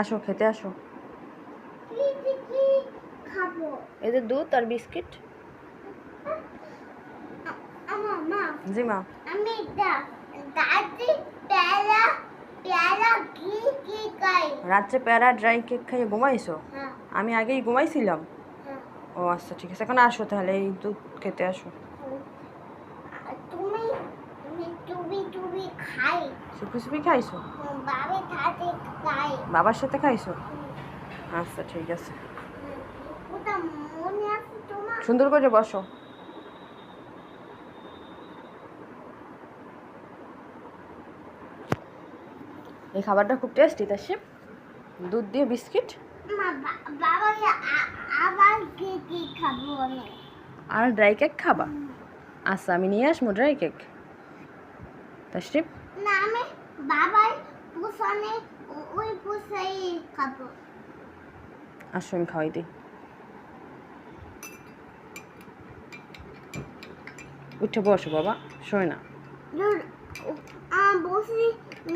আসো খেতে আসো। এদের দুধ আর বিস্কিট। জি মা। আমি রাত্রে প্যারা ড্রাই কেক খাইয়ে ঘুমাইছো? আমি আগেই ঘুমাইছিলাম। ও আচ্ছা ঠিক আছে। এখন আসো তাহলে এই দুধ খেতে আসো। আর তুমি তুমি টুবি টুবি খাই। সুপি সুপি খাইছো? বাবে বাবার সাথে খাইছো? আচ্ছা ঠিক আছে। সুন্দর করে বসো। এই খাবারটা খুব টেস্টি শিব দুধ দিয়ে বিস্কিট? আর ড্রাই কেক খাবা? আচ্ছা আমি নিয়ে আসব ড্রাই কেক তাশরিফ না বাবার পোষণে ওই পোষাই খাব। আসো আমি খাওয়াই দিই উঠে বসো বাবা শোয় না। বসি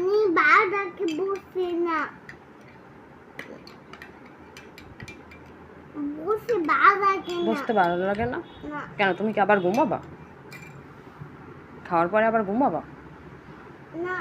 নি বাবাকে বসি না। বসি বাবাকে বসতে ভালো লাগে না। কেন তুমি কি আবার ঘুমাবা? খাওয়ার পরে আবার ঘুমাবা? না।